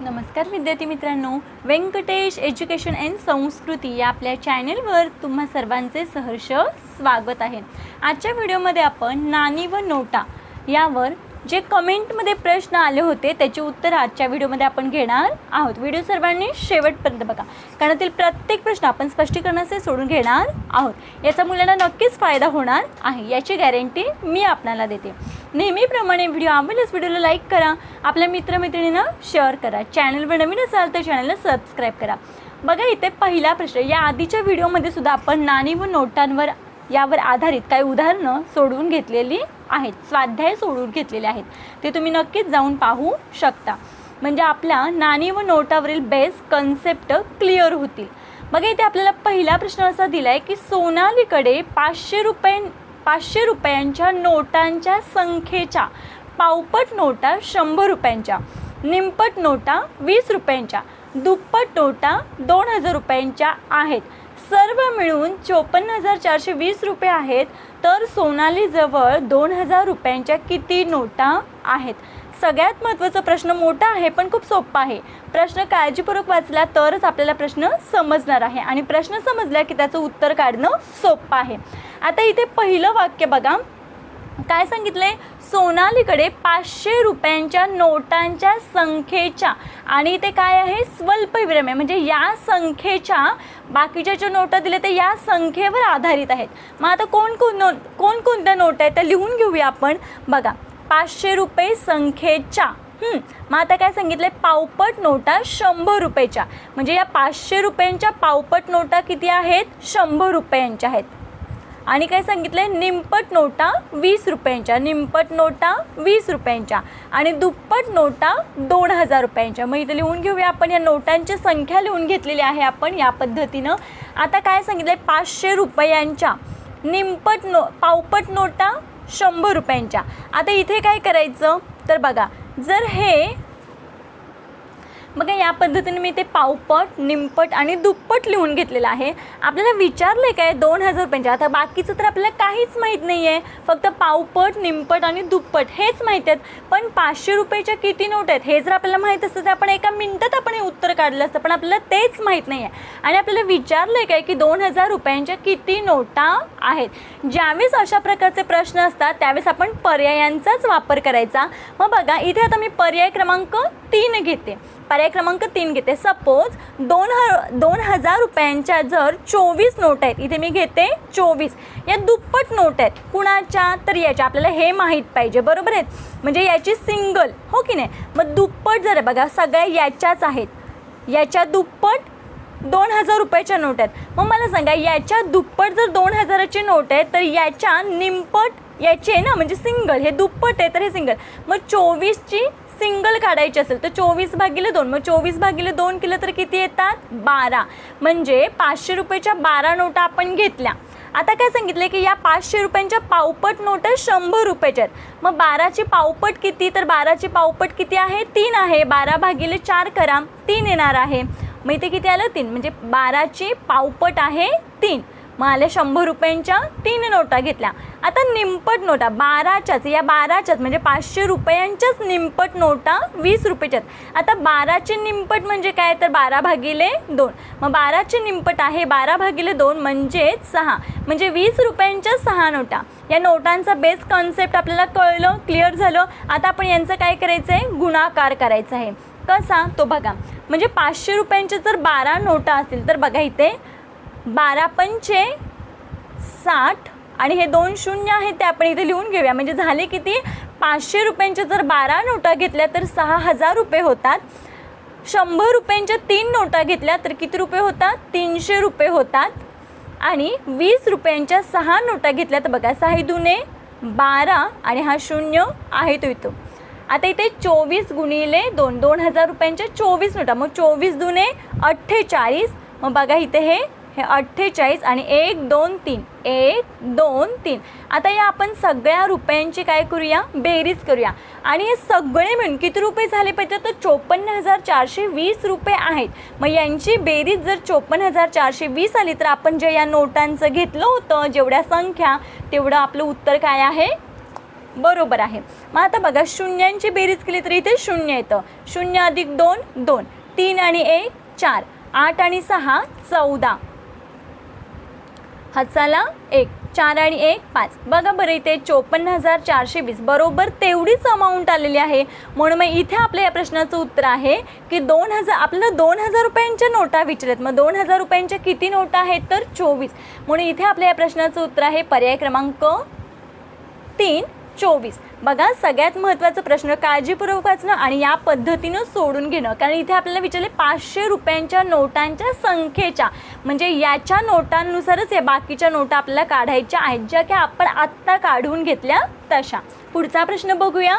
नमस्कार विद्यार्थी मित्रांनो. व्यंकटेश एज्युकेशन अँड संस्कृती या आपल्या चॅनेलवर तुम्हा सर्वांचे सहर्ष स्वागत आहे. आजच्या व्हिडिओमध्ये आपण नाणी व नोटा यावर जे कमेंटमध्ये प्रश्न आले होते त्याचे उत्तर आजच्या व्हिडिओमध्ये आपण घेणार आहोत. व्हिडिओ सर्वांनी शेवटपर्यंत बघा. कारण यातील प्रत्येक प्रश्न आपण स्पष्टीकरणाचे सोडून घेणार आहोत. याचा मुलांना नक्कीच फायदा होणार आहे. याची गॅरंटी मी आपणाला देते. नेहमीप्रमाणे व्हिडिओ आवडल्यास व्हिडिओला लाईक करा. आपल्या मित्रमैत्रिणींना शेअर करा. चॅनलवर नवीन असाल तर चॅनलला सबस्क्राईब करा. बघा इथे पहिला प्रश्न या आधीच्या व्हिडिओमध्ये सुद्धा आपण नाणी व नोटांवर यावर आधारित काही उदाहरणं सोडवून घेतलेली आहेत. स्वाध्याय सोडवून घेतलेले आहेत. ते तुम्ही नक्कीच जाऊन पाहू शकता. म्हणजे आपल्या नाणी व नोटावरील बेस कन्सेप्ट क्लिअर होतील. बघा इथे आपल्याला पहिला प्रश्न असा दिला आहे की सोनालीकडे पाचशे रुपये पाचशे रुपयांच्या नोटांच्या संख्येच्या. पावपट नोटा शंभर रुपयांच्या. निमपट नोटा वीस रुपयांच्या. दुप्पट नोटा दोन हजार रुपयांच्या आहेत. सर्व मिळून चोपन्न हजार चारशे वीस रुपये आहेत. तर सोनालीजवळ दोन हजार रुपयांच्या किती नोटा आहेत? सगळ्यात महत्त्वाचा प्रश्न मोठा आहे पण खूप सोपा आहे. प्रश्न काळजीपूर्वक वाचला तरच आपल्याला प्रश्न समजणार आहे. आणि प्रश्न समजला की त्याचं उत्तर काढणं सोपं आहे. आता इथे पहिलं वाक्य बघा. काय सांगितलंय? सोनालीकडे पाचशे रुपयांच्या नोटांच्या संख्येच्या आणि इथे काय आहे? स्वल्पविरम आहे. म्हणजे या संख्येच्या बाकीच्या ज्या नोटा दिल्या त्या या संख्येवर आधारित आहेत. मग आता कोण कोण नो कोणकोणत्या नोट आहेत त्या लिहून घेऊया आपण. बघा. पाचशे रुपये संख्येच्या. मग आता काय सांगितलंय? पावपट नोटा शंभर रुपयेच्या. म्हणजे या पाचशे रुपयांच्या पावपट नोटा किती आहेत? शंभर रुपयांच्या आहेत. आणि काय सांगितलंय? निमपट नोटा वीस रुपयांच्या. निमपट नोटा वीस रुपयांच्या. आणि दुप्पट नोटा दोन हजार रुपयांच्या. मग इथं लिहून घेऊया आपण. या नोटांची संख्या लिहून घेतलेली आहे आपण या पद्धतीनं. आता काय सांगितलंय? पाचशे रुपयांच्या. निमपट नो पावपट नोटा शंभर रुपयांच्या. आता इथे काय करायचं? तर बघा जर हे बघा या पद्धतीने मी ते पावपट निमपट आणि दुप्पट लिहून घेतलेलं आहे. आपल्याला विचारलं आहे काय दोन हजार रुपयांच्या आता बाकीचं तर आपल्याला काहीच माहीत नाही आहे फक्त पावपट निमपट आणि दुप्पट हेच माहीत आहेत. पण पाचशे रुपयाच्या किती नोट आहेत? हे जर आपल्याला माहीत असतं तर आपण एका मिनटात आपण हे उत्तर काढलं असतं पण आपल्याला तेच माहीत नाही आहे आणि आपल्याला विचारलं आहे काय की दोन हजार रुपयांच्या किती नोटा आहेत? ज्यावेळेस अशा प्रकारचे प्रश्न असतात त्यावेळेस आपण पर्यायांचाच वापर करायचा. मग बघा इथे आता मी पर्याय क्रमांक तीन घेते. पर्याय क्रमांक तीन घेते. सपोज दोन ह दोन हजार रुपयांच्या जर चोवीस नोट आहेत इथे मी घेते चोवीस. या दुप्पट नोट आहेत कुणाच्या तर याच्या आपल्याला हे माहीत पाहिजे बरोबर आहेत? म्हणजे याची सिंगल हो की नाही? मग दुप्पट जर आहे बघा सगळ्या याच्याच आहेत. याच्या दुप्पट दोन हजार रुपयाच्या नोट आहेत. मग मला सांगा याच्या दुप्पट जर दोन हजाराची नोट आहे तर याच्या निमपट याची आहे ना म्हणजे सिंगल हे दुप्पट आहे तर हे सिंगल मग चोवीसची सिंगल काढायची असेल तर चोवीस भागिले दोन. मग चोवीस भागिले दोन केलं तर किती येतात? बारा. म्हणजे पाचशे रुपयाच्या बारा नोटा आपण घेतल्या. आता काय सांगितलं की या पाचशे रुपयांच्या पावपट नोटा शंभर रुपयाच्या आहेत. मग बाराची पावपट किती? तर बाराची पावपट किती आहे? तीन आहे. बारा भागिले चार करा. तीन येणार आहे. मग इथे किती आलं? तीन. म्हणजे बाराची पावपट आहे तीन. मग आल्या शंभर रुपयांच्या तीन नोटा घेतल्या. आता निंपट नोटा बाराच्याच या बाराच्याच म्हणजे पाचशे रुपयांच्याच निंपट नोटा वीस रुपयाच्यात. आता बाराचे निंपट म्हणजे काय? तर बारा भागिले दोन. मग बाराचे निंपट आहे बारा भागिले दोन म्हणजेच सहा. म्हणजे वीस रुपयांच्या सहा नोटा. या नोटांचा बेस कॉन्सेप्ट आपल्याला कळलं क्लिअर झालं. आता आपण यांचं काय करायचं आहे गुणाकार करायचा आहे. कसा? तो बघा. म्हणजे पाचशे रुपयांच्या जर बारा नोटा असतील तर बघा इथे बारा पंचे साठ आणि हे दोन शून्य आहेत ते आपण इथे लिहून घेऊया. म्हणजे झाले किती? पाचशे रुपयांच्या जर बारा नोटा घेतल्या तर सहा हजार रुपये होतात. शंभर रुपयांच्या तीन नोटा घेतल्या तर किती रुपये होतात? तीनशे रुपये होतात. आणि वीस रुपयांच्या सहा नोटा घेतल्या तर बघा सहा दुने बारा आणि हा शून्य आहे तो इथं. आता इथे चोवीस गुणिले दोन दोन हजार रुपयांच्या चोवीस नोटा. मग चोवीस दुने अठ्ठेचाळीस. मग बघा इथे हे हे अठ्ठेचाळीस आणि एक दोन तीन. एक दोन तीन. आता या आपण सगळ्या रुपयांची काय करूया? बेरीज करूया. आणि हे सगळे मिळून किती रुपये झाले पाहिजे? तर चोपन्न हजार चारशे वीस रुपये आहेत. मग यांची बेरीज जर चोपन्न हजार चारशे वीस आली तर आपण जे या नोटांचं घेतलं होतं जेवढ्या संख्या तेवढं आपलं उत्तर काय आहे? बरोबर आहे. मग आता बघा शून्यांची बेरीज केली तर इथे शून्य येतं. शून्य अधिक दोन दोन. तीन आणि एक चार. आठ आणि सहा चौदा. हाताला एक चार आणि एक पाच. बघा बरं इथे चोपन्न हजार चारशे वीस. बरोबर तेवढीच अमाऊंट आलेली आहे. म्हणून मग इथे आपल्या या प्रश्नाचं उत्तर आहे की दोन हजार आपल्याला दोन हजार रुपयांच्या नोटा विचारत मग दोन हजार रुपयांच्या किती नोटा आहेत? तर चोवीस. म्हणून इथे आपल्या या प्रश्नाचं उत्तर आहे पर्याय क्रमांक तीन. चोवीस. बघा सगळ्यात महत्त्वाचा प्रश्न काळजीपूर्वक वाचणं आणि या पद्धतीनं सोडून घेणं. कारण इथे आपल्याला विचारले पाचशे रुपयांच्या नोटांच्या संख्येच्या. म्हणजे याच्या नोटांनुसारच या बाकीच्या नोटा आपल्याला काढायच्या आहेत ज्या की आपण आत्ता काढून घेतल्या तशा. पुढचा प्रश्न बघूया.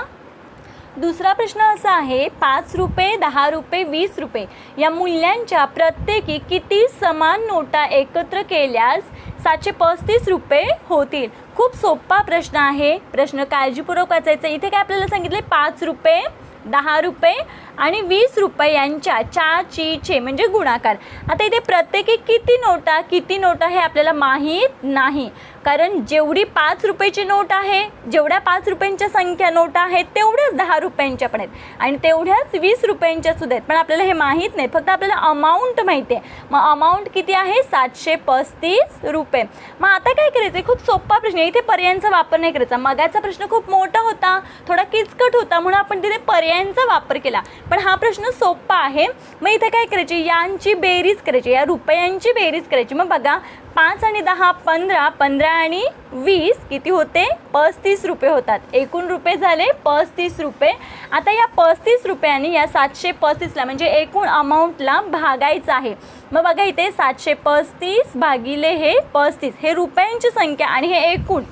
दुसरा प्रश्न असा आहे पाच रुपये दहा रुपये वीस रुपये या मूल्यांच्या प्रत्येकी किती समान नोटा एकत्र केल्यास सातशे पस्तीस रुपये होतील? खूप सोपा प्रश्न आहे. प्रश्न काळजीपूर्वक वाचायचा. इथे काय आपल्याला सांगितले पाच रुपये दहा रुपये आणि वीस रुपयांच्या चा ची छे म्हणजे गुणाकार. आता इथे प्रत्येकी किती नोटा किती नोटा हे आपल्याला माहीत नाही. कारण जेवढी पाच रुपयाची नोट आहे जेवढ्या पाच रुपयांच्या संख्या नोटा आहेत तेवढ्याच दहा रुपयांच्या पण आहेत. आणि तेवढ्याच वीस रुपयांच्या सुद्धा आहेत. पण आपल्याला हे माहीत नाही. फक्त आपल्याला अमाऊंट माहिती आहे. मग अमाऊंट किती आहे? सातशे पस्तीस रुपये. मग आता काय करायचं आहे खूप सोपा प्रश्न आहे. इथे पर्यायांचा वापर नाही करायचा. मगाचा प्रश्न खूप मोठा होता थोडा किचकट होता म्हणून आपण तिथे पर्यायांचा वापर केला. पण हा प्रश्न सोपा आहे. मग इथे काय करायची? यांची बेरीज करायची या रुपयांची बेरीज करायची. मग बघा पाच आणि दहा पंधरा पंधरा आणि वीस किती होते? पस्तीस रुपये होतात. एकूण रुपये झाले पस्तीस रुपये. आता या पस्तीस रुपयांनी या सातशे पस्तीसला म्हणजे एकूण अमाऊंटला भागायचं आहे. मग बघा इथे सातशे पस्तीस भागिले हे पस्तीस. हे रुपयांची संख्या आणि हे एकूण.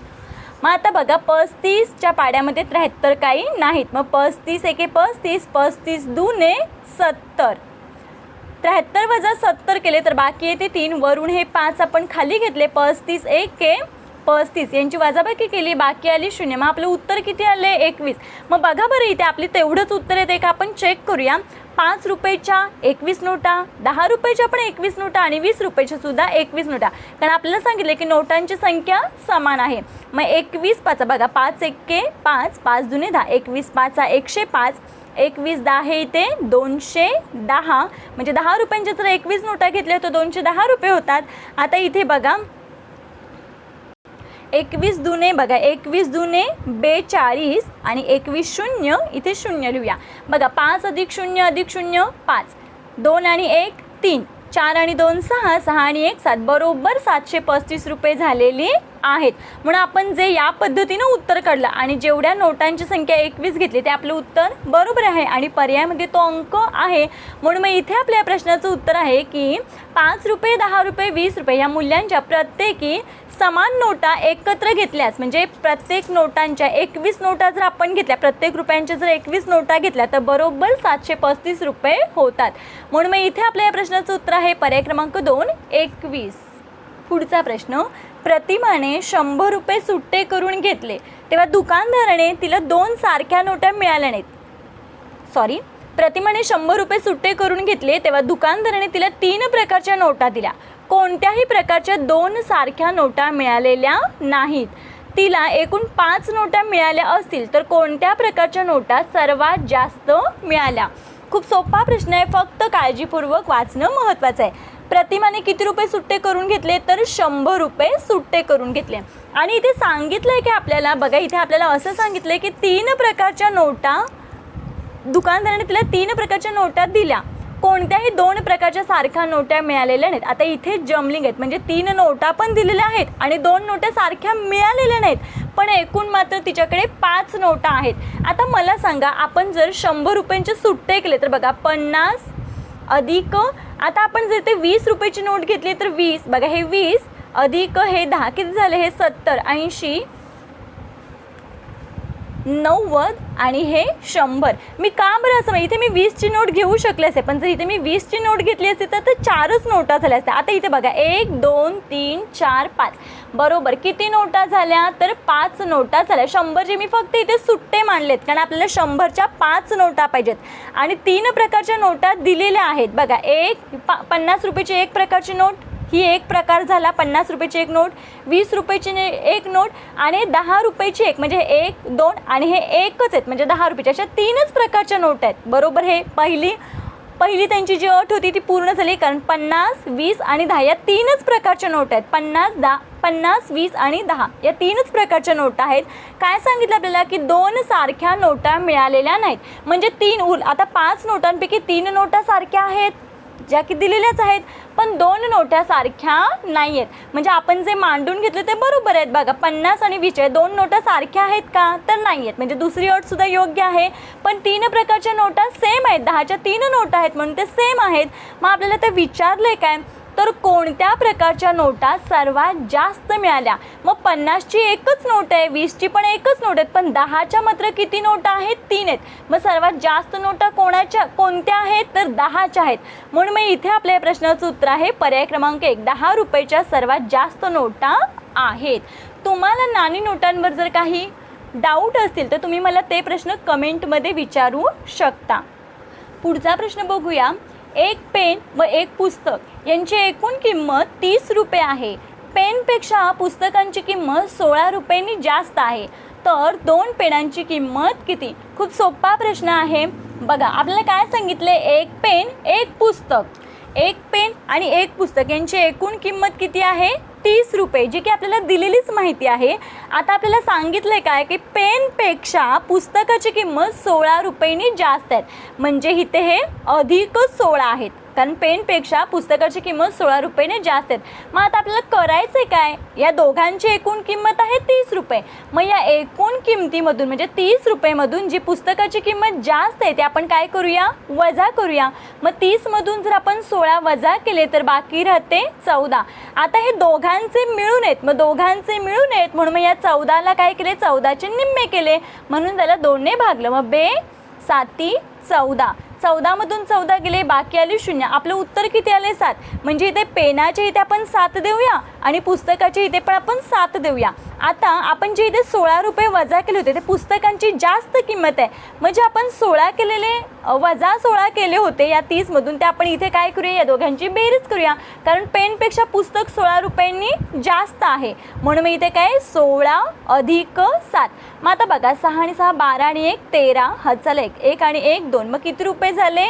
मग आता बघा पस्तीसच्या पाड्यामध्ये त्र्याहत्तर काही नाहीत. मग पस्तीस एके पस्तीस पस्तीस दुने सत्तर. त्र्याहत्तर वजा सत्तर केले तर बाकी येते तीन. वरून हे पाच आपण खाली घेतले. पस्तीस एके पस्तीस यांची वजाबाकी केली. बाकी आली शून्य. मग आपलं उत्तर किती आले? एकवीस. मग बघा बरं इथे आपली तेवढंच उत्तर येते का? आपण चेक करूया. पाच रुपयेच्या एकवीस नोटा दहा रुपयाच्या पण एकवीस नोटा आणि वीस रुपयाच्या सुद्धा एकवीस नोटा. कारण आपल्याला सांगितले की नोटांची संख्या समान आहे. मग एकवीस पाच बघा पाच एक्के पाच पाच जुने दहा. एकवीस पाचा एकशे पाच एकवीस दहा हे इथे दोनशे दहा. म्हणजे दहा रुपयांच्या जर एकवीस नोटा घेतल्या तर दोनशे दहा रुपये होतात. आता इथे बघा एकवीस दुने बघा एकवीस दुने बेचाळीस आणि एकवीस शून्य इथे शून्य लिहूया. बघा पाच अधिक शून्य अधिक शून्य पाच. दोन आणि एक तीन. चार आणि दोन सहा. सहा आणि एक सात. बरोबर सातशे पस्तीस रुपये झालेली आहेत. म्हणून आपण जे या पद्धतीनं उत्तर काढलं आणि जेवढ्या नोटांची संख्या एकवीस घेतली ते आपलं उत्तर बरोबर आहे आणि पर्यायामध्ये तो अंक आहे. म्हणून मग इथे आपल्या प्रश्नाचं उत्तर आहे की पाच रुपये दहा रुपये वीस रुपये या मूल्यांच्या प्रत्येकी समान नोटा एकत्र घेतल्यास म्हणजे प्रत्येक नोटांच्या एकवीस नोटा जर आपण घेतल्या प्रत्येक रुपयांच्या जर एकवीस नोटा घेतल्या तर बरोबर सातशे पस्तीस रुपये होतात. म्हणून मग इथे आपल्या या प्रश्नाचं उत्तर आहे पर्याय क्रमांक दोन एकवीस. पुढचा प्रश्न प्रतिमाने शंभर रुपये सुट्टे करून घेतले तेव्हा दुकानदाराने तिला दोन सारख्या नोटा मिळाल्या नाहीत. सॉरी प्रतिमाने शंभर रुपये सुट्टे करून घेतले तेव्हा दुकानदाराने तिला तीन प्रकारच्या नोटा दिल्या. कोणत्याही प्रकारच्या दोन सारख्या नोटा मिळालेल्या नाहीत. तिला एकूण पाच नोटा मिळाल्या असतील तर कोणत्या प्रकारच्या नोटा सर्वात जास्त मिळाल्या? खूप सोपा प्रश्न आहे फक्त काळजीपूर्वक वाचणं महत्त्वाचं आहे. प्रतिमाने किती रुपये सुट्टे करून घेतले तर शंभर रुपये सुट्टे करून घेतले. आणि इथे सांगितलं आहे की आपल्याला बघा इथे आपल्याला असं सांगितलं आहे की तीन प्रकारच्या नोटा दुकानदाराने तिला तीन प्रकारच्या नोटा दिल्या. कोणत्याही दोन प्रकारच्या सारख्या नोट्या मिळालेल्या नाहीत. आता इथे जमलिंग आहेत. म्हणजे तीन नोटा पण दिलेल्या आहेत आणि दोन नोट्या सारख्या मिळालेल्या नाहीत. पण एकूण मात्र तिच्याकडे पाच नोटा आहेत. आता मला सांगा आपण जर शंभर रुपयांचे सुट्टे केले तर बघा पन्नास अधिक आता आपण जर ते वीस रुपयाची नोट घेतली तर वीस बघा हे वीस अधिक हे दहा किती झाले? हे सत्तर ऐंशी नव्वद आणि हे शंभर. मी का बरं असं म्हणजे इथे मी वीसची नोट घेऊ शकले असते पण जर इथे मी वीसची नोट घेतली असती तर चारच नोटा झाल्या असत्या. आता इथे बघा एक दोन तीन चार पाच. बरोबर किती नोटा झाल्या? तर पाच नोटा झाल्या. शंभरचे मी फक्त इथे सुट्टे मानलेत कारण आपल्याला शंभरच्या पाच नोटा पाहिजेत. आणि तीन प्रकारच्या नोटा दिलेल्या आहेत. बघा एक पा पन्नास रुपयाची एक प्रकारची नोट ही एक प्रकार झाला पन्नास रुपयाची एक नोट वीस रुपयाची ने- एक नोट आणि दहा रुपयाची एक म्हणजे एक दोन आणि हे एकच आहेत म्हणजे दहा रुपयाचे. अशा तीनच प्रकारच्या नोट आहेत. बरोबर हे पहिली पहिली त्यांची जी अट होती ती पूर्ण झाली कारण पन्नास वीस आणि दहा या तीनच प्रकारच्या नोट आहेत. पन्नास दहा पन्नास वीस आणि दहा या तीनच प्रकारच्या नोटा आहेत. काय सांगितलं आपल्याला की दोन सारख्या नोटा मिळालेल्या नाहीत. म्हणजे तीन उर आता पाच नोटांपैकी तीन नोटा सारख्या आहेत. ज्या की दिलेल्याच आहेत पण दोन नोट्या सारख्या नाही आहेत म्हणजे आपण जे मांडून घेतले ते बरोबर आहेत. बघा पन्नास आणि वीस आहे दोन नोटा सारख्या आहेत का? तर नाही आहेत म्हणजे दुसरी अटसुद्धा योग्य आहे पण तीन प्रकारच्या नोटा सेम आहेत. दहाच्या तीन नोटा आहेत म्हणून ते सेम आहेत. मग आपल्याला ते विचारलं आहे काय? तर कोणत्या प्रकारच्या नोटा सर्वात जास्त मिळाल्या? मग पन्नासची एकच नोट आहे वीसची पण एकच नोट आहेत पण दहाच्या मात्र किती नोटा आहेत? तीन आहेत. मग सर्वात जास्त नोटा कोणाच्या कोणत्या आहेत? तर दहाच्या आहेत. म्हणून मग इथे आपल्या या प्रश्नाचं उत्तर आहे पर्याय क्रमांक एक. दहा रुपयाच्या सर्वात जास्त नोटा आहेत. तुम्हाला नाणी नोटांवर जर काही डाऊट असतील तर तुम्ही मला ते प्रश्न कमेंटमध्ये विचारू शकता. पुढचा प्रश्न बघूया. एक पेन व एक पुस्तक. यांची एकूण किंमत तीस रुपये आहे. पेनपेक्षा पुस्तकांची किंमत सोळा रुपयांनी जास्त आहे. तर दोन पेनांची किंमत किती? खूप सोपा प्रश्न आहे. बघा आपल्याला काय सांगितले? एक पेन एक पुस्तक. एक पेन आणि एक पुस्तक यांची एकूण किंमत किती आहे? तीस रुपये जी की आपल्याला दिलेलीच माहिती आहे. आता आपल्याला सांगितलं काय की पेनपेक्षा पुस्तकाची किंमत सोळा रुपयांनी जास्त आहेत म्हणजे इथे हे अधिकच सोळा आहेत. कारण पेनपेक्षा पुस्तकाची किंमत सोळा रुपयाने जास्त आहेत. मग आता आपल्याला करायचं आहे काय? या दोघांची एकूण किंमत आहे तीस रुपये. मग या एकूण किमतीमधून म्हणजे तीस रुपयेमधून जी पुस्तकाची किंमत जास्त आहे ते आपण काय करूया? वजा करूया. मग तीसमधून जर आपण सोळा वजा केले तर बाकी राहते चौदा. आता हे दोघांचे मिळून आहेत. मग दोघांचे मिळून आहेत म्हणून मग या चौदाला काय केले? चौदाचे निम्मे केले. म्हणून त्याला दोनने भागलं. मग बे साती चौदा. चौदामधून चौदा गेले बाकी आले शून्य. आपलं उत्तर किती आले सात. म्हणजे इथे पेनाच्या इथे आपण सात देऊया आणि पुस्तकाचे इथे पण आपण सात देऊया. आता आपण जे इथे सोळा रुपये वजा केले होते ते पुस्तकांची जास्त किंमत आहे. म्हणजे आपण सोळा केलेले वजा सोळा केले होते या तीसमधून ते आपण इथे काय करूया? या दोघांची बेरीज करूया. कारण पेनपेक्षा पुस्तक सोळा रुपयांनी जास्त आहे. म्हणून मी इथे काय सोळा अधिक सात. मग आता बघा सहा आणि सहा बारा आणि एक तेरा हा चला एक. एक आणि एक दोन. मग किती रुपये झाले?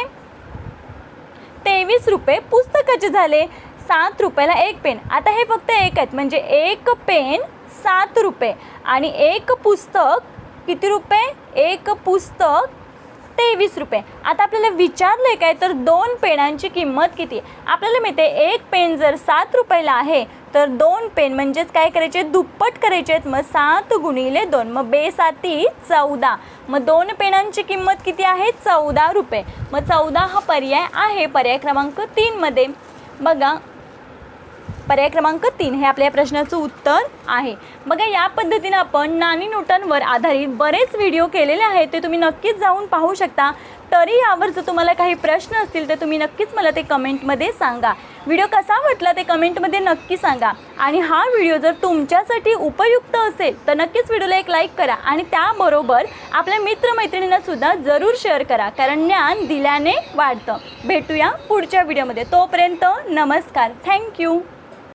तेवीस रुपये पुस्तकाचे झाले. सात रुपयाला एक पेन. आता हे फक्त एक आहेत. म्हणजे एक पेन सात रुपये. आणि एक पुस्तक किती रुपये? एक पुस्तक तेवीस रुपये. आता आपल्याला विचारलं काय? तर दोन पेनांची किंमत किती? आपल्याला मिळते एक पेन जर सात रुपयाला आहे तर दोन पेन म्हणजेच काय करायचे? दुप्पट करायचे आहेत. मग सात गुणिले दोन. मग बेसाती चौदा. मग दोन पेनांची किंमत किती आहे? चौदा रुपये. मग चौदा हा पर्याय आहे. पर्याय क्रमांक तीनमध्ये बघा पर्याय क्रमांक तीन हे आपल्या प्रश्नाचं उत्तर आहे. बघा या पद्धतीनं आपण नाणी नोटांवर आधारित बरेच व्हिडिओ केलेले आहेत ते तुम्ही नक्कीच जाऊन पाहू शकता. तरी यावर जर तुम्हाला काही प्रश्न असतील तर तुम्ही नक्कीच मला ते कमेंटमध्ये सांगा. व्हिडिओ कसा वाटला ते कमेंटमध्ये नक्की सांगा. आणि हा व्हिडिओ जर तुमच्यासाठी उपयुक्त असेल तर नक्कीच व्हिडिओला एक लाईक करा आणि त्याबरोबर आपल्या मित्रमैत्रिणींनासुद्धा जरूर शेअर करा कारण ज्ञान दिल्याने वाढतं. भेटूया पुढच्या व्हिडिओमध्ये. तोपर्यंत नमस्कार. थँक्यू.